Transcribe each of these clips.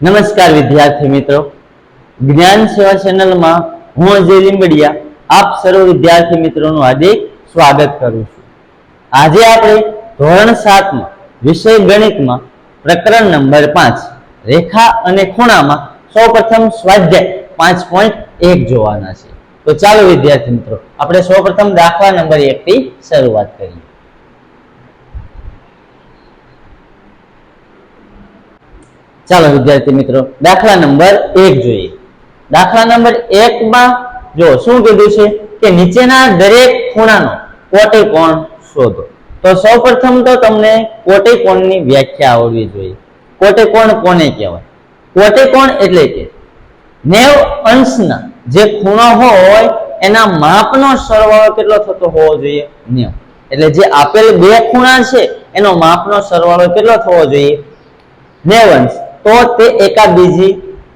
નમસ્કાર વિદ્યાર્થી મિત્રો. જ્ઞાન સેવા ચેનલમાં હું અજય લીંબડિયા આપ સર્વ વિદ્યાર્થી મિત્રોનું હાર્દિક સ્વાગત કરું છું. આજે આપણે ધોરણ સાતમાં વિષય ગણિતમાં પ્રકરણ નંબર પાંચ, રેખા અને ખૂણામાં સૌપ્રથમ સ્વાધ્યાય પાંચ પોઈન્ટ એક જોવાના છે. તો ચાલો વિદ્યાર્થી મિત્રો, આપણે સૌપ્રથમ દાખલા નંબર એક થી શરૂઆત કરીએ. ચાલો વિદ્યાર્થી મિત્રો, દાખલા નંબર એક જોઈએ. દાખલા નંબર એક માં જો શું કીધું છે કે નીચેના દરેક ખૂણાનો કોટી કોણ શોધો. તો સૌપ્રથમ તો તમને કોટી કોણની વ્યાખ્યા આવડવી જોઈએ. કોટી કોણ કોને કહેવાય? કોટી કોણ એટલે કે નેવ અંશના જે ખૂણો હોય એના માપનો સરવાળો કેટલો થતો હોવો જોઈએ? નેવ. એટલે જે આપેલ બે ખૂણા છે એનો માપનો સરવાળો કેટલો થવો જોઈએ? નેવ અંશ. તો તે એકાબીજી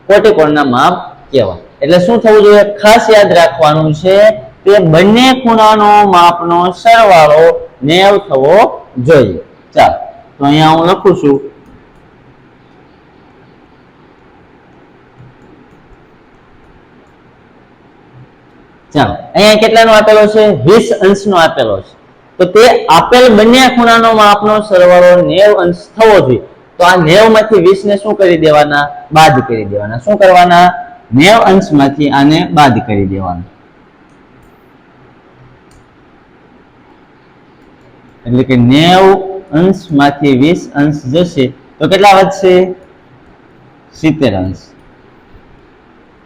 કોટિકોણના માપ કહેવાય. એટલે શું થવું જોઈએ? ખાસ યાદ રાખવાનું છે કે બંને ખૂણાનો માપનો સરવાળો નેવ થવો જોઈએ. ચાલો, તો અહીંયા હું લખું છું. ચાલો, અહીંયા કેટલાનો આપેલો છે? વીસ અંશનો આપેલો છે. તો તે આપેલ બંને ખૂણાનો માપનો સરવાળો નેવ અંશ થવો જોઈએ. તો આ નેવમાંથી વીસ ને શું કરી દેવાના? બાદ કરી દેવાના. શું કરવાના? નેવ અંશમાંથી આને બાદ કરી દેવાનું. એટલે કે નેવ અંશમાંથી વીસ અંશ જશે તો કેટલા વધશે? સિત્તેર અંશ.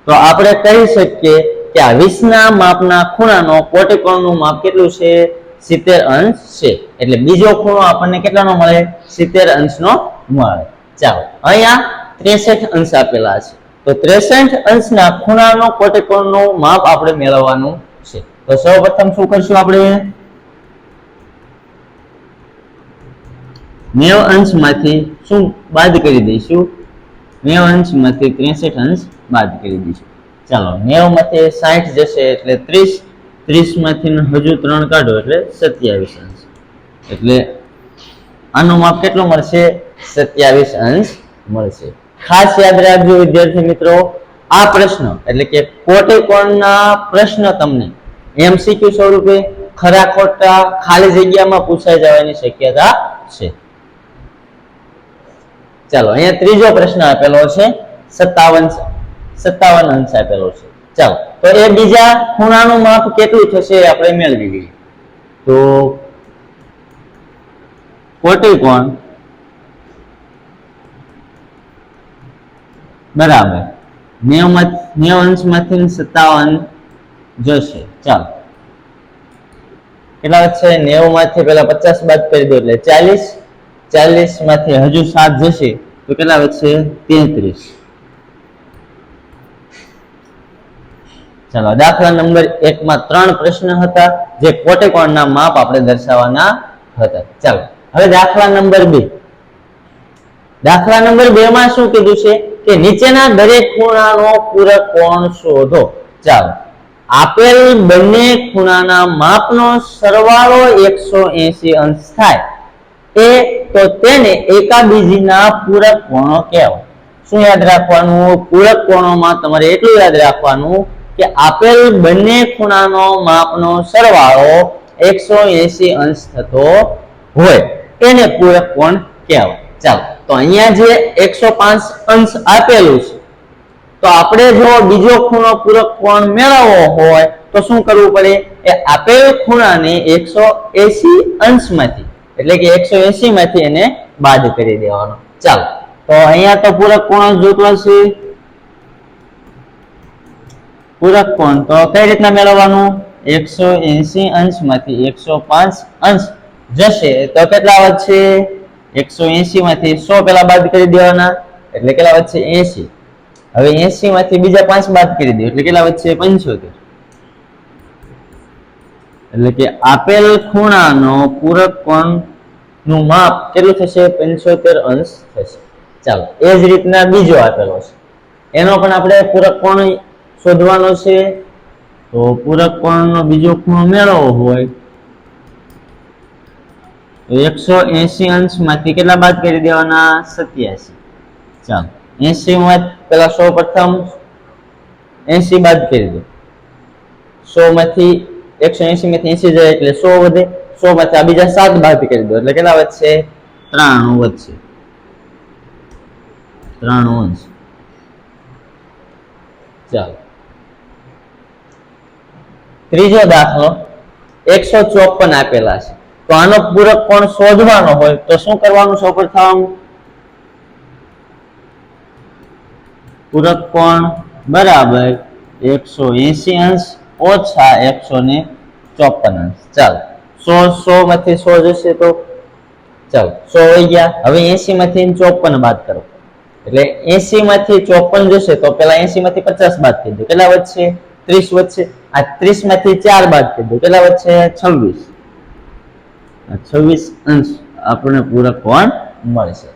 તો આપણે કહી શકીએ કે આ વીસના માપના ખૂણાનો કોટિકોણનું માપ કેટલું છે? સિત્તેર અંશ છે. એટલે બીજો ખૂણો આપણને કેટલાનો મળે? સિત્તેર અંશનો મળે ચાલો. અહીંયા ત્રેસઠ અંશ આપેલા છે. તો ત્રેસઠ અંશના ખૂણાનો કોટિકોણનું માપ આપણે મેળવવાનું છે. તો સૌપ્રથમ શું કરશું આપણે? નેવ અંશમાંથી શું બાદ કરી દઈશું? નેવ અંશમાંથી ત્રેસઠ અંશ બાદ કરી દઈશું. ચાલો નેવમાંથી સાઠ જશે એટલે ત્રીસ. ત્રીસમાંથી હજુ ત્રણ કાઢો એટલે સત્યાવીસ અંશ. એટલે આનું માપ કેટલું મળશે? સત્યાવીસ અંશ મળશે. ખાસ યાદ રાખજો, વિદ્યાર્થી મિત્રો, આ પ્રશ્ન, એટલે કે કોટિકોણના પ્રશ્ન તમને એમસીક્યુ સ્વરૂપે ખરા ખોટા ખાલી જગ્યામાં પૂછાઈ જવાની શક્યતા છે. ચાલો, અહીંયા ત્રીજો પ્રશ્ન આપેલો છે, સત્તાવન સત્તાવન અંશ આપેલો છે. ચાલો, તો એ બીજા ખૂણાનું માપ કેટલું થશે આપણે મેળવી લઈએ. તો કોટી કોણ? બરાબર. નેવ સત્તાવન જોશે. ચાલો. કેટલા વધશે નેવું માંથી પેલા પચાસ બાદ કરી દો એટલે ચાલીસ. ચાલીસમાંથી હજુ સાત જશે, તો કેટલા વધશે તેત્રીસ. ચાલો દાખલા નંબર એક માં ત્રણ પ્રશ્ન હતા, જે કોટેકોણના માપ આપણે દર્શાવવાના હતા. ચાલો, હવે દાખલા નંબર બે. દાખલા નંબર બે માં શું કીધું છે? કે નીચેના દરેક ખૂણાનો પૂરક કોણ શોધો? ચાલો. આપેલ બંને ખૂણાના માપનો સરવાળો એકસો એસી અંશ થાય. એ તો તેને એકાબીજીના પૂરક કોણો કહેવાય. શું યાદ રાખવાનું? પૂરક કોણોમાં તમારે એટલું યાદ રાખવાનું કે આપેલ બંને ખૂણાનો માપનો સરવાળો એકસો એસી અંશ થતો હોય. એને પૂરક કોણ કહેવાય? ચાલો. તો અહીંયા જે એકસો પાંચ અંશ આપેલું છે, તો આપણે જો બીજો ખૂણો પૂરક કોણ મેળવવો હોય, તો શું કરવું પડે? એ આપેલ ખૂણાને એકસો એસી અંશમાંથી, એટલે કે એકસો એસી માંથી એને બાદ કરી દેવાનો. ચાલો, તો અહીંયા તો પૂરક કોણ જોતો છે? પૂરક કોણ? તો કઈ રીતના મેળવવાનું? એકસો એસી અંશમાંથી એકસો પાંચ અંશ જશે. તો કેટલા વધશે? એકસો એસી માંથી સો પેલા બાદ કરી દેવાના. એટલે કેટલા વધશે? એસી હવે એસી માંથી બીજા પાંચ બાદ કરી દે. એટલે કેટલા વધશે? પંચોતેર. એટલે કે આપેલ ખૂણાનો પૂરક કોણનું માપ કેટલું થશે? પંચોતેર અંશ થશે. ચાલો, એ જ રીતના બીજો આપેલો છે. એનો પણ આપણે પૂરક કોણ શોધવાનો છે? તો પૂરક કોણનો બીજો ખૂણો મેળવવો હોય એકસો એસી અંશમાંથી કેટલા બાદ કરી દેવાના? સત્યાસી. ચાલો એસી માં પેલા સો પ્રથમ એસી બાદ કરી દો સો માંથી એકસો એસી માંથી એસી જાય એટલે સો વધે. સો માંથી આ બીજા સાત બાદ કરી દો એટલે કેટલા વધશે? ત્રાણું વધશે. ત્રાણું અંશ. ચાલો. ત્રીજો દાખલો એકસો ચોપન આપેલા છે. તો આનો પૂરક કોણ શોધવાનો હોય તો શું કરવાનું સૌપ્રથમ પૂરક કોણ? બરાબર. એકસો એસી અંશ ઓછા એકસો ને ચોપન અંશ. ચાલો. સો સો માંથી સો જશે તો? ચાલો. સો વહી ગયા. હવે એસી માંથી ચોપન બાદ કરો. એટલે એસી માંથી ચોપન જશે તો પેલા એસી માંથી પચાસ બાદ થઈ દો. કેટલા વધશે? ત્રીસ વધશે. આ ત્રીસમાંથી ચાર બાદ કરી દો. કેટલા વધશે? છવ્વીસ. છવ્વીસ અંશ આપણને પૂરક કોણ મળશે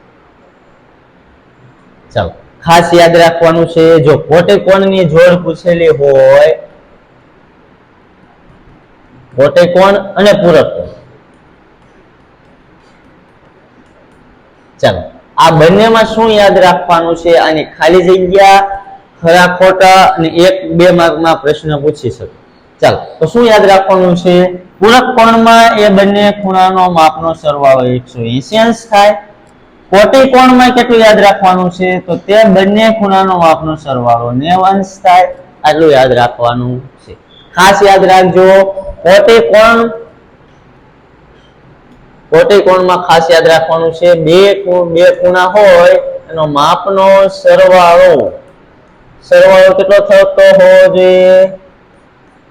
ચાલો. ખાસ યાદ રાખવાનું છે, જો કોટે કોણની જોડ પૂછેલી હોય કોટેકોણ અને પૂરક કોણ? ચાલો. આ બંનેમાં શું યાદ રાખવાનું છે? આની ખાલી જગ્યા ખરા ખોટા અને એક બે માર્કમાં પ્રશ્ન પૂછી શકે. ચાલો, તો શું યાદ રાખવાનું છે? પૂરક કોણમાં એ બંને ખૂણાનો માપનો સરવાળો એકસો અંશ થાય. કોટી કોણમાં કેટલું યાદ રાખવાનું છે? તો તે બંને ખૂણાનો માપનો સરવાળો નેવ અંશ થાય. આટલું યાદ રાખવાનું છે. ખાસ યાદ રાખજો, કોટી કોણ, કોટી કોણમાં ખાસ યાદ રાખવાનું છે. બે બે ખૂણા હોય, એનો માપનો સરવાળો. સરવાળો કેટલો થતો હોવો જોઈએ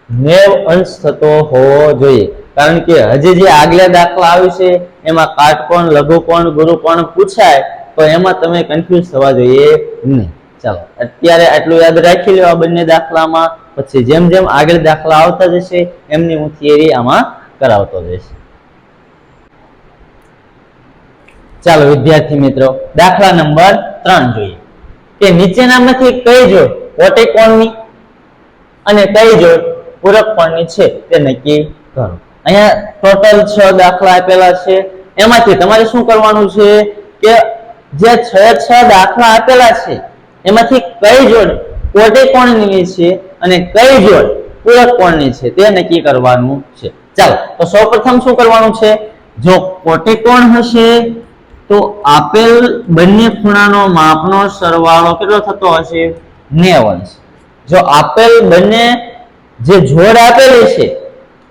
નેવ અંશ થતો હોવો જોઈએ. કારણ કે હજી જે આગલા દાખલા આવ્યું છે એમાં કાટકોણ લઘુકોણ ગુરુકોણ પૂછાય, તો એમાં તમે કન્ફ્યુઝ થવા જોઈએ નહીં. ચાલો, અત્યારે આટલું યાદ રાખી લો આ બંને દાખલામાં. પછી જેમ જેમ આગળ દાખલા આવતા જશે, એમની હું થિયરી આમાં કરાવતો જઈશ. ચાલો, વિદ્યાર્થી મિત્રો, દાખલા નંબર ત્રણ જોઈએ. કે નીચેનામાંથી કઈ જો કોટેકોણની અને કઈ જોડ? પૂરક કોણની છે તે નક્કી કરો. અહીંયા ટોટલ છ દાખલા આપેલા છે. એમાંથી તમારે શું કરવાનું છે કે જે છ છ દાખલા આપેલા છે, એમાંથી કઈ જોડ કોટી કોણની છે અને કઈ જોડ પૂરક કોણની છે તે નક્કી કરવાનું છે. ચાલો, તો સૌપ્રથમ શું કરવાનું છે? જો કોટે કોણ હશે, તો આપેલ બંને ખૂણાનો માપનો સરવાળો કેટલો થતો હશે? નેવ. અંશ જો આપેલ બંને જે જોડ આપેલી છે,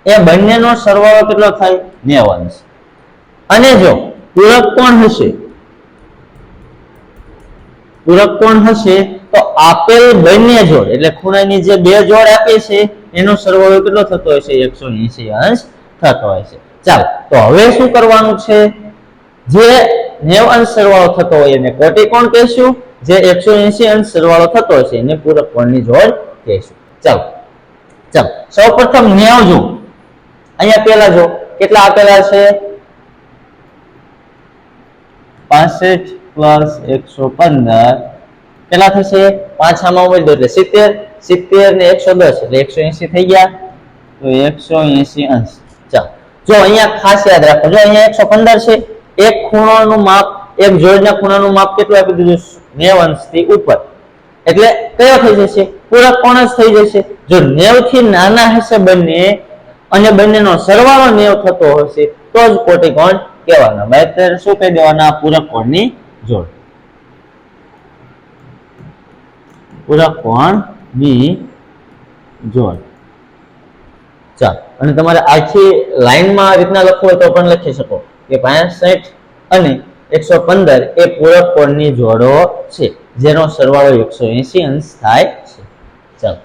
એ બંનેનો સરવાળો કેટલો થાય? નેવ અંશ. અને જો પૂરક કોણ હશે? પૂરક કોણ હશે? તો આપેલ બંને જોડ, એટલે ખૂણાની જે બે જોડ આપે છે, એનો સરવાળો કેટલો થતો હશે એકસો એસી અંશ થતો હોય છે. ચાલો, તો હવે શું કરવાનું છે? જે નેવ અંશ સરવાળો થતો હોય, એને કોટી કોણ કહીશું? જે એકસો એસી અંશ સરવાળો થતો હોય છે, એને પૂરક કોણની જોડ કહેશું. ચાલો ચાલો, સૌપ્રથમ નેવ જો અહીંયા પેલા જો કેટલા આપેલા છે? પાસઠ પ્લસ એકસો પંદર. કેટલા થશે પાંચ આમાં ઉમેરી દો એટલે સિત્તેર સિત્તેર ને એકસો દસ એટલે એકસો એસી થઈ ગયા. તો એકસો એસી અંશ. ચાલો, જો અહીંયા ખાસ યાદ રાખો, જો અહીંયા એકસો પંદર છે, એક ખૂણાનું માપ, એક જોડના ખૂણાનું માપ કેટલું આપી દીધું નેવ અંશથી ઉપર. એટલે કયો થઈ જશે? પૂરક કોણ જ થઈ જશે. જો નેવથી નાના હશે બંને, અને બંનેનો સરવાળો નેવ થતો હશે, તો જ કોટિકોણ કહેવાના. કહેવાના અત્યારે શું કહી દેવાના? પૂરક કોણની જોડ. પૂરક કોણની જોડ. ચાલો. અને તમારે આખી લાઈનમાં આ રીતના લખવું હોય તો પણ લખી શકો. કે પાંસઠ અને એકસો પંદર એ પૂરક કોણની જોડો છે, જેનો સરવાળો એકસો એસી અંશ થાય છે. ચાલો.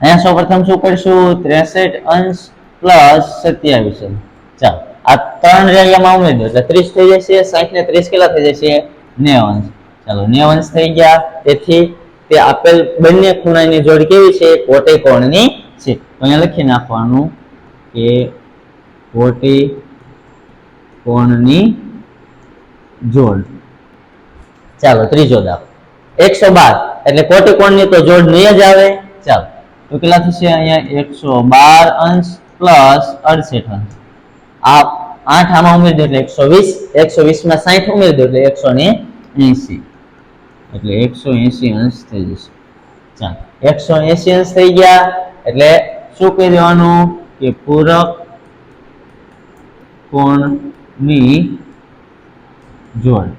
અહીંયા સૌ પ્રથમ શું કરીશું? ત્રેસઠ અંશ પ્લસ સત્યાવીસ ચાલો. આ ત્રણ રેડિયામાં ઉમેરી દો. એટલે ત્રીસ થઈ જશે સાઠ ને ત્રીસ કેટલા થઈ જશે? નેવ અંશ. ચાલો, નેવ અંશ થઈ ગયા. તેથી તે આપેલ બંને ખૂણાની જોડ કેવી છે? કોટી કોણની છે. અહીંયા લખી નાખવાનું કે કોટી કોણની જોડ. ચાલો, ત્રીજો દાખલો. એકસો બાર. એટલે કોટી કોણની તો જોડ નહીં જ આવે. ચાલો. તો કેટલા થશે અહીંયા? એકસો બાર અંશ પ્લસ અડસઠ અંશ. આ આઠ આમાં ઉમેરી દો એટલે એકસો વીસ. એકસો વીસમાં સાઠ ઉમેરી દો એટલે એકસો ને એસી. એટલે એકસો એસી અંશ થઈ જશે. ચાલો. એકસો એસી અંશ થઈ ગયા. એટલે શું કહી દેવાનું? કે પૂરક કોણની જોડ.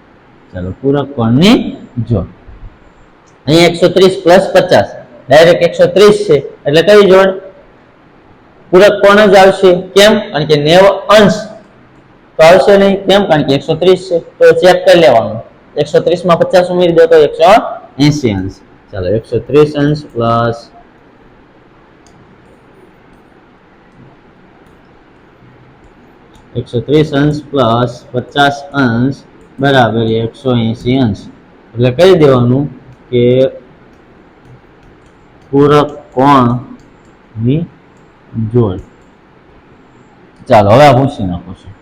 ચાલો, પૂરક કોણની જોડ. અહીંયા એકસો ત્રીસ પ્લસ પચાસ. ડાયરેક્ટ એકસો ત્રીસ છે. એટલે કઈ જોડ? પૂરક કોણ જ આવશે? કેમ? કારણ કે નેવ અંશ. તો આવશે નહીં. કેમ? કારણ કે એકસો ત્રીસ છે. તો ચેક કરી લેવાનું. એકસો ત્રીસમાં પચાસ ઉમેરી દો તો એકસો એસી અંશ. ચાલો, એકસો ત્રીસ અંશ પ્લસ એકસો ત્રીસ અંશ પ્લસ પચાસ અંશ બરાબર એકસો એસી અંશ. એટલે કહી દેવાનું કે પૂરક કોણની જોડ. ચાલો, હવે આ પૂછી નાખું છું.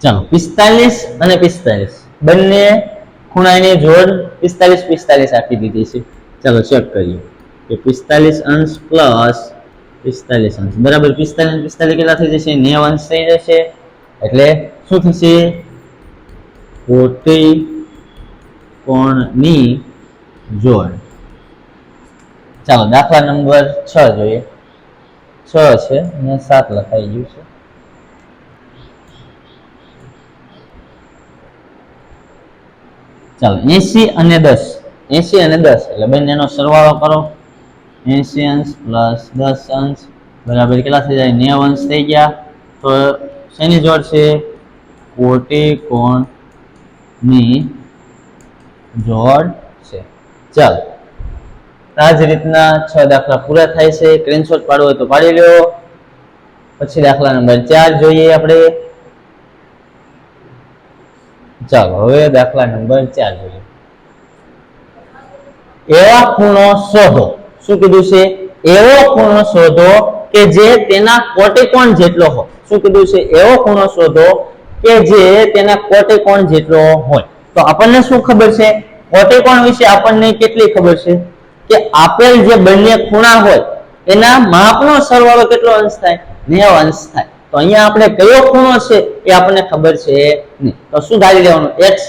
ચાલો, પિસ્તાલીસ અને પિસ્તાલીસ. બંને ખૂણાની જોડ પિસ્તાલીસ પિસ્તાલીસ આપી દીધી છે. ચાલો ચેક કરીએ. કે પિસ્તાલીસ અંશ પ્લસ પિસ્તાલીસ અંશ. બરાબર, પિસ્તાલીસ પિસ્તાલીસ કેટલા થઈ જશે? નેવ અંશ થઈ જશે. એટલે શું થશે? કોટી કોણની જોડ. ચાલો, દાખલા નંબર છ જોઈએ. છ છે ને સાત લખાઈ ગયું છે. ચાલો, એસી અને દસ. એસી અને દસ, એટલે બંનેનો સરવાળો કરો. એસી અંશ પ્લસ દસ અંશ બરાબર કેટલા થઈ જાય? નેવ અંશ થઈ ગયા. તો શેની જોડ છે? કોટી કોણની જોડ છે. ચાલો. આ જ રીતના છ દાખલા પૂરા થાય છે. સ્ક્રીનશોટ પાડવો હોય તો પાડી લ્યો. પછી દાખલા નંબર ચાર જોઈએ આપણે. ચાલો, હવે દાખલા નંબર ચાર જોઈએ. એવા ખૂણો શોધો. શું કીધું છે? એવો ખૂણો શોધો કે જે તેના કોટિકોણ જેટલો હોય. શું કીધું છે? એવો ખૂણો શોધો કે જે તેના કોટેકોણ જેટલો હોય. તો આપણને શું ખબર છે? કોટેકોણ વિશે આપણને કેટલી ખબર છે? કે આપેલ જે બંને ખૂણા હોય, એના માપનો સરવાળો કેટલો અંશ થાય? નેવ અંશ થાય. તો અહીંયા આપણે કયો ખૂણો છે એ આપણને ખબર છે નહીં. તો શું ધારી લેવાનું? એક્સ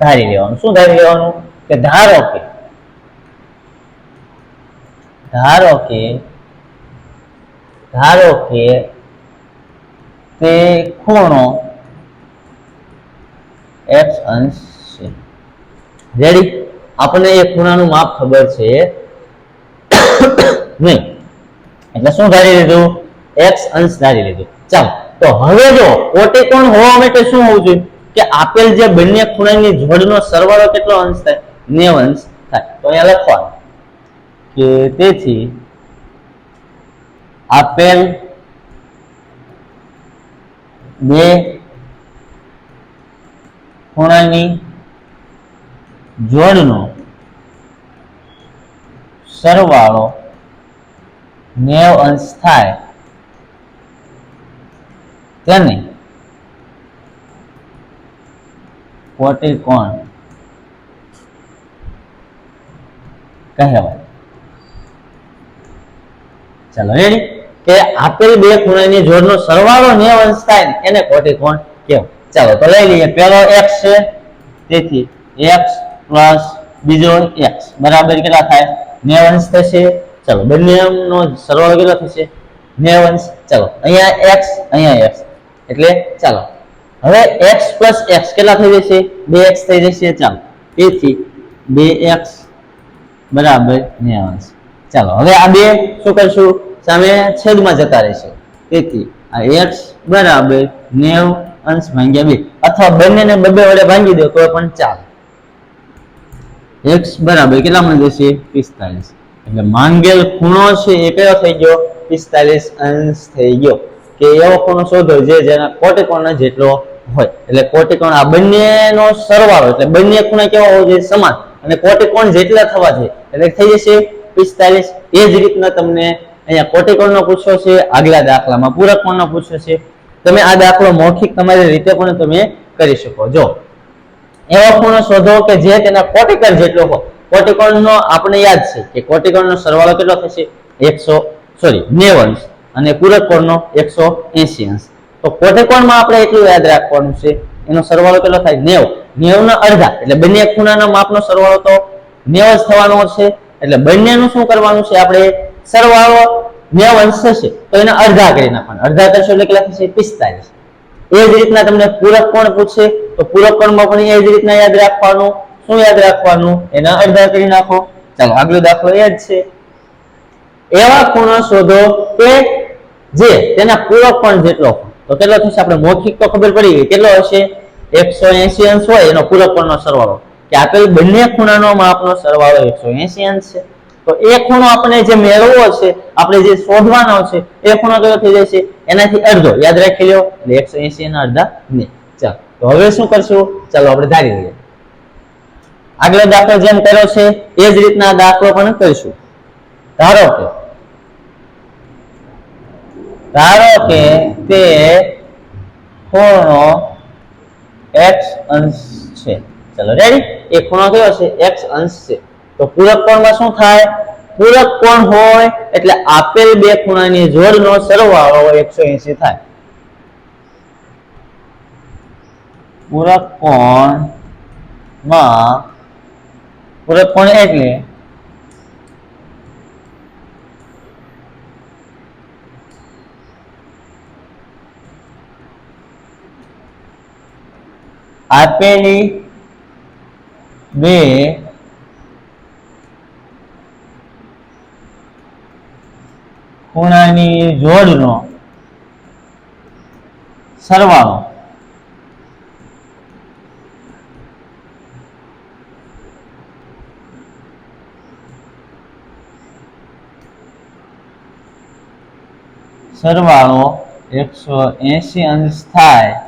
ધારી લેવાનું. શું ધારી લેવાનું? કે ધારો કે ધારો કે ધારો કે તે ખૂણો એક્સ અંશ છે. રેડી આપણને એ ખૂણાનું માપ ખબર છે. નહીં. એટલે શું ધારી લીધું? એક્સ અંશ ધારી લીધું. ચાલો. તો હવે જો કોટિકોણ હોવા માટે શું હોવું જોઈએ? કે આપેલ જે બંને ખૂણાની જોડનો સરવાળો કેટલો અંશ થાય? નેવ અંશ થાય. તો અહીંયા લખવાનું. કે તેથી આપેલ બે ખૂણાની જોડનો સરવાળો નેવ અંશ થાય. તેને કોટિકોણ કહેવાય. ચાલો રેડી કે આપેલ બે ખૂણાની જોડનો સરવાળો નેવ અંશ થાય એને કોટિકોણ કહેવાય. ચાલો, તો લઈ લઈએ. પહેલો x છે, તેથી x પ્લસ બીજો x. બરાબર કેટલા થાય? નેવ અંશ થશે. ચાલો, બંનેનો સરવાળો કેટલો થશે? નેવ અંશ ચાલો, અહીંયા x અહીંયા x. એટલે ચાલો, હવે x પ્લસ x કેટલા થઈ જશે? બે એક્સ થઈ જશે, ચાલો. તેથી બે એક્સ બરાબર નેવ અંશ ચાલો, હવે આ બે શું કરશું? સામે છેદમાં જતા રહેશે. તેથી આ x બરાબર નેવ અંશ ભાગ્યા બે. અથવા બંનેને બબે વડે ભાંગી દો તો પણ ચાલે એક્સ બરાબર કેટલામાં જશે પિસ્તાલીસ. એટલે માંગેલ ખૂણો છે એ કયો થઈ ગયો? પિસ્તાલીસ અંશ થઈ ગયો. કે એવો ખૂણો શોધો જે જેના કોટિકોણ જેટલો હોય. એટલે કોટિકોણ આ બંનેનો સરવાળો, એટલે બંને ખૂણા કેવા હોવો જોઈએ? સમાન. અને કોટિકોણ જેટલા થવા જોઈએ? એટલે થઈ જશે પિસ્તાલીસ. એ જ રીતના તમને અહીંયા કોટિકોણનો પૂછ્યો છે, આગલા દાખલામાં પૂરક કોણનો પૂછ્યો છે. તમે આ દાખલો મૌખિક તમારી રીતે પણ તમે કરી શકો. જો, એવો ખૂણો શોધો કે જે તેના કોટિકોણ જેટલો હોય. કોટિકોણનો આપણે યાદ છે કે કોટિકોણનો સરવાળો કેટલો થશે? એકસો સોરી નેવ અને પૂરક કોણનો એકસો એસી અંશ. તો કોટિકોણમાં આપણે એટલું યાદ રાખવાનું છે. એનો સરવાળો કેટલો થાય? નેવ. નેવ ના અડધા. એટલે બંને ખૂણાના માપનો સરવાળો તો નેવ જ થવાનો છે. એટલે બંનેનું શું કરવાનું છે? આપણે સરવાળો નેવ અંશ થશે, તો એના અડધા કરી નાખવાના. અડધા કરશો એટલે કેટલા થશે? પિસ્તાલીસ. એ જ રીતના તમને પૂરક કોણ પૂછે? તો પૂરક કોણમાં પણ એ જ રીતના યાદ રાખવાનું. શું યાદ રાખવાનું? એના અડધા કરી નાખો. ચાલો, આગલો દાખલો એ જ છે. એવા ખૂણો શોધો કે જે તેના પૂરક કોણ જેટલો. તો કેટલો થશે? આપણે મૌખિક તો ખબર પડી ગઈ. કેટલો હશે? એકસો એસી અંશ હોય એનો પૂરક કોણનો સરવાળો. કે આપેલ બંને ખૂણાનો માપનો સરવાળો એકસો એસી અંશ છે. તો એ ખૂણો આપણે જે મેળવવો છે, આપણે જે શોધવાનો છે, એ ખૂણો કયો થઈ જશે એનાથી અડધો. યાદ રાખી લો એકસો એસી ના અડધા ને. ચાલો. તો હવે શું કરશું? ચાલો, આપણે ધારી લઈએ. આગલો દાખલો જેમ કર્યો છે, એ જ રીતના દાખલો પણ કરીશું. ધારો કે ધારો કે તે ખૂણો x અંશ છે. ચલો રેડી એ ખૂણો કયો છે? x અંશ છે. તો પૂરક કોણમાં શું થાય? પૂરક કોણ હોય? એટલે આપેલ બે ખૂણાની જોડનો સરવાળો 180 થાય. પૂરક કોણમાં, પૂરક કોણ એટલે? આપેલી બે ખૂણાની જોડનો સરવાળો. સરવાળો એકસો એસી અંશ થાય.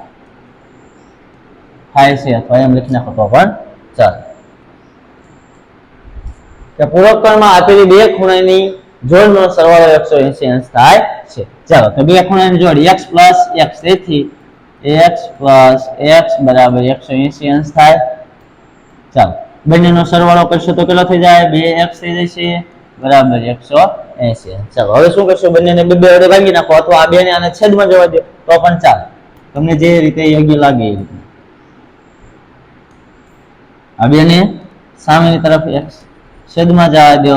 થાય છે અથવા એમ લખી નાખો પણ ચાલે. પૂરક કોણમાં આપેલી બે ખૂણાની જોડનો સરવાળો એકસો એસી અંશ થાય છે. ચાલો, તો બે ખૂણાની જોડ, x પ્લસ એક્સ તેથી x પ્લસ એક્સ બરાબર એકસો એસી અંશ થાય. ચાલો, બંનેનો સરવાળો કરશો તો કેટલો થઈ જાય? બે એક્સ થઈ જશે, બરાબર એકસો એસી ચાલો, હવે શું કરશો? બંનેને બે બે વડે ભાગી નાખો અથવા આ બેને આને છેદમાં જવા દો, તો પણ ચાલે. તમને જે રીતે યોગ્ય લાગે એ રીતે. આ બેને સામેની તરફ x છેદમાં જવા દો.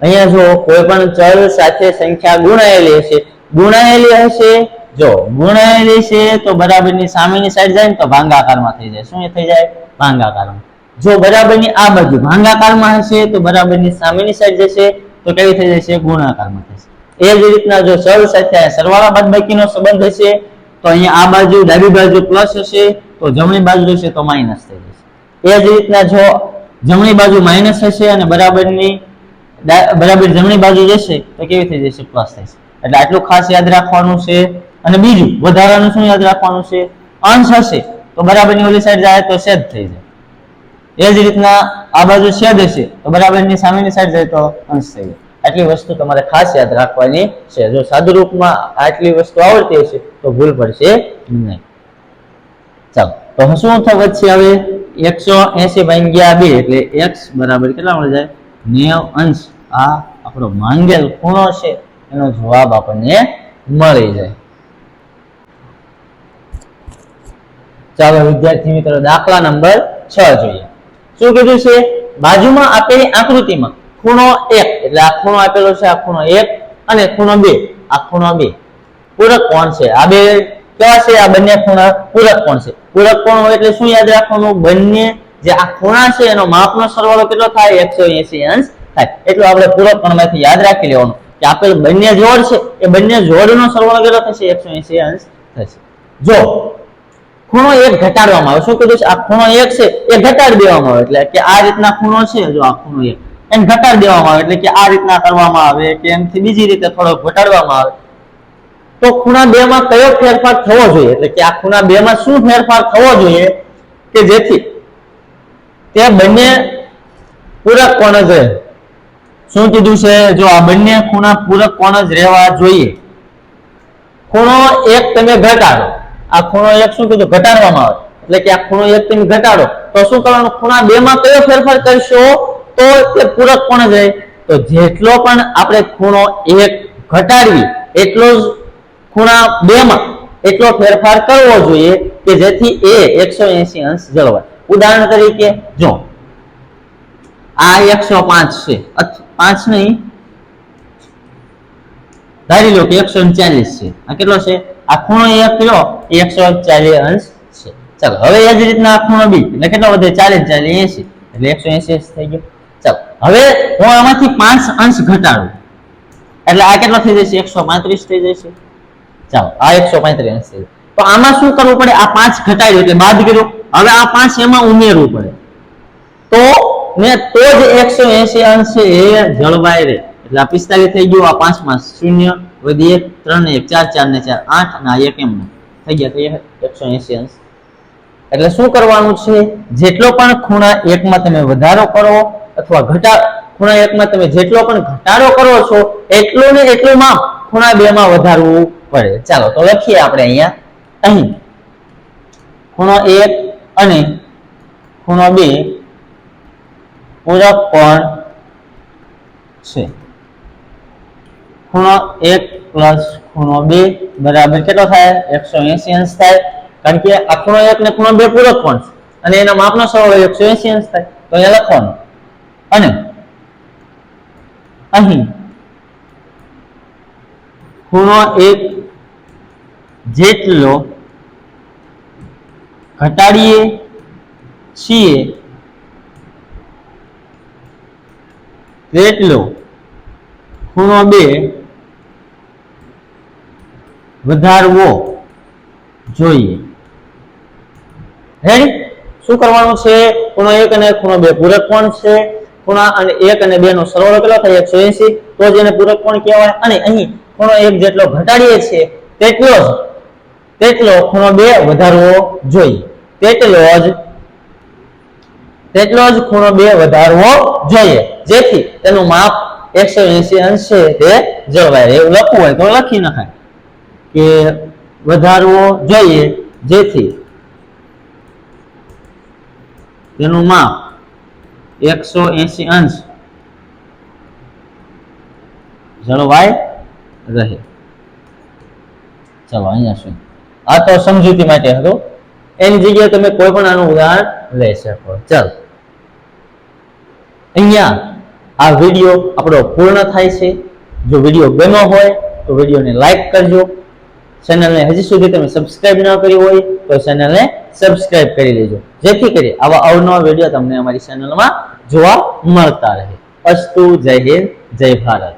અહીંયા જો કોઈ પણ ચલ સાથે સંખ્યા ગુણાયેલી હશે ગુણાયેલી હશે, જો ગુણાયેલી છે તો બરાબરની સામેની સાઈડ જાય ને તો ભાંગાકારમાં થઈ જાય. શું થઈ જાય? ભાંગાકારમાં. જો બરાબરની આ બાજુ ભાંગાકારમાં હશે તો બરાબરની સામેની સાઈડ જશે, તો કેવી થઈ જશે? ગુણાકારમાં થશે. એ જ રીતના જો ચલ સાથે સરવાળા બાદબાકીનો સંબંધ હશે, તો અહીંયા આ બાજુ ડાબી બાજુ પ્લસ હશે, તો જમણી બાજુ હશે તો માઇનસ થઈ જશે. એ જ રીતના જો જમણી બાજુ માઇનસ હશે અને બરાબરની બરાબર, જમણી બાજુ જશે તો કેવી થઈ જશે? પ્લસ થશે એટલે આટલું ખાસ યાદ રાખવાનું છે. અને બીજું, વધારાનું શું યાદ રાખવાનું છે? અંશ હશે, તો બરાબરની ઓલી સાઈડ જાય તો છેદ થઈ જાય. એ જ રીતના આ બાજુ છેદ હશે, તો બરાબરની સામેની સાઈડ જાય તો અંશ થઈ જાય. આટલી વસ્તુ તમારે ખાસ યાદ રાખવાની છે. જો સાદુ રૂપમાં આટલી વસ્તુ આવડતી હશે, તો ભૂલ પડશે નહીં. ચાલો, તો શું વચ્ચે હવે? એકસો એસી ભાગ્યા બે, એટલે એક્સ બરાબર કેટલા મળી જાય? નેવ અંશ આ આપણો માંગેલ ખૂણો છે, એનો જવાબ આપણને મળી જાય. ચાલો વિદ્યાર્થી મિત્રો, દાખલા નંબર છ જોઈએ. શું કીધું છે? બાજુમાં આપેલી આકૃતિમાં ખૂણો એક, એટલે આ ખૂણો આપેલો છે, આ ખૂણો એક અને ખૂણો બે, આ ખૂણો બે. પૂરક કોણ છે? આ બે કેવા છે? આ બંને ખૂણા પૂરક કોણ છે? પૂરક કોણ હોય એટલે શું યાદ રાખવાનું? બંને જે આ ખૂણા છે એનો માપનો સરવાળો કેટલો થાય? એકસો એસી અંશ થાય. એટલું આપણે પૂરક યાદ રાખી લેવાનું કે આપેલ બંને જોડ છે. એ બંને જોડનો સરવાળો કેટલો થશે? એકસો એસી અંશ થશે. જો ખૂણો એક ઘટાડવામાં આવે. શું કીધું છે? આ ખૂણો એક છે, એ ઘટાડી દેવામાં આવે. એટલે કે આ રીતના ખૂણો છે, જો આ ખૂણો એક. એને ઘટાડી દેવામાં આવે. એટલે કે આ રીતના કરવામાં આવે કે એમથી બીજી રીતે થોડો ઘટાડવામાં આવે. તો ખૂણા બે માં કયો ફેરફાર થવો જોઈએ? એટલે કે આ ખૂણા બે માં શું ફેરફાર થવો જોઈએ? કે જેથી તે બંને પૂરક કોણ જ શું કીધું છે? જો આ બંને ખૂણા પૂરક કોણ જ રહેવા જોઈએ. ખૂણો એક તમે ઘટાડો. આ ખૂણો એક શું કીધું? ઘટાડવામાં આવે. એટલે કે આ ખૂણો એક તમે ઘટાડો. તો શું કરવાનું? ખૂણા બે માં કયો ફેરફાર કરશો, તો તે પૂરક કોણ જ રહે. તો જેટલો પણ આપણે ખૂણો એક ઘટાડવી, એટલો જ ખૂણા બે માં એટલો ફેરફાર કરવો જોઈએ કે જેથી એ એકસો એસી અંશ જળવાય. ઉદાહરણ તરીકે, જો, આ એકસો પાંચ છે. પાંચ નહીં. ધારી લો કે એકસો ચાલીસ છે. આ કેટલો છે? આ ખૂણો એક લો એ એકસો ચાલીસ અંશ છે. ચાલો, હવે એ જ રીતના આ ખૂણો બી. એટલે કેટલો વધે? ચાલીસ ચાલીસ એસી એટલે એકસો એસી થઈ ગયો. ચાલો, હવે હું આમાંથી પાંચ અંશ ઘટાડું. એટલે આ કેટલો થઈ જશે? એકસો પાંત્રીસ થઈ જશે. ચાલો, આ એકસો પાંત્રીસ અંશ થઈ. તો આમાં શું કરવું પડે? આ પાંચ ઘટાડ્યું એટલે બાદ કર્યું. હવે આ પાંચ એમાં ઉમેરવું પડે. તો ને તો જ એકસો એસી અંશ છે એ જળવાય રહે. એટલે આ પિસ્તાલીસ થઈ ગયું, આ પાંચમાં શૂન્ય વધી એક ત્રણ, એક, ચાર ચાર ને ચાર, આઠ ને આ એક એમ થઈ ગયા તો એકસો એસી અંશ. એટલે શું કરવાનું છે? જેટલો પણ ખૂણા એકમાં તમે વધારો કરો અથવા ઘટા ખૂણા એકમાં તમે જેટલો પણ ઘટાડો કરો છો, એટલું ને એટલું માપ ખૂણા બે માં વધારવું પડે. ચાલો, તો લખીએ આપણે અહીંયા. અહીં. ખૂણો એક અને ખૂણો બે પૂરક કોણ છે? ખૂણો એક પ્લસ ખૂણો બે બરાબર કેટલો થાય? એકસો એસી અંશ થાય. કારણ કે આ ખૂણો એક ને ખૂણો બે પૂરક કોણ છે? અને એના માપનો સરવાળો એકસો એસી અંશ થાય. તો અહીંયા લખવાનું. અને અહીં ખૂણો એક જેટલો ઘટાડીએ છીએ. તેટલો ખૂણો બે. વધારવો જોઈએ. રેડી શું કરવાનું છે? ખૂણો એક અને ખૂણો બે પૂરક કોણ છે? ખૂણા અને એક અને બે નો સરવાળો કેટલો થાય? એકસો એસી તો જ એને પૂરક કોણ કહેવાય? અને અહીં ખૂણો એક જેટલો ઘટાડીએ છીએ, તેટલો જ. તેટલો ખૂણો બે વધારવો જોઈએ. તેટલો જ તેટલો જ ખૂણો બે વધારવો જોઈએ. જેથી તેનું માપ એકસો એસી અંશ તે જળવાય એવું લખવું હોય તો લખી નખાય. કે વધારવો જોઈએ જેથી તેનું માપ એકસો એસી અંશ જળવાય રહે. ચલો, અહીંયા શું આ તો સમજૂતી માટે હતું. એની જગ્યાએ તમે કોઈ પણ આનું ઉદાહરણ લઈ શકો. ચાલો. અહીંયા આ વીડિયો આપણો પૂર્ણ થાય છે. જો વીડિયો ગમ્યો હોય તો વિડીયોને લાઈક કરજો. ચેનલને હજી સુધી તમે સબસ્ક્રાઇબ ન કરી હોય તો ચેનલને સબસ્ક્રાઇબ કરી લેજો. જેથી કરી આવા અવનવા વીડિયો તમને અમારી ચેનલમાં જોવા મળતા રહે. અસ્તુ, જય હિન્દ, જય ભારત.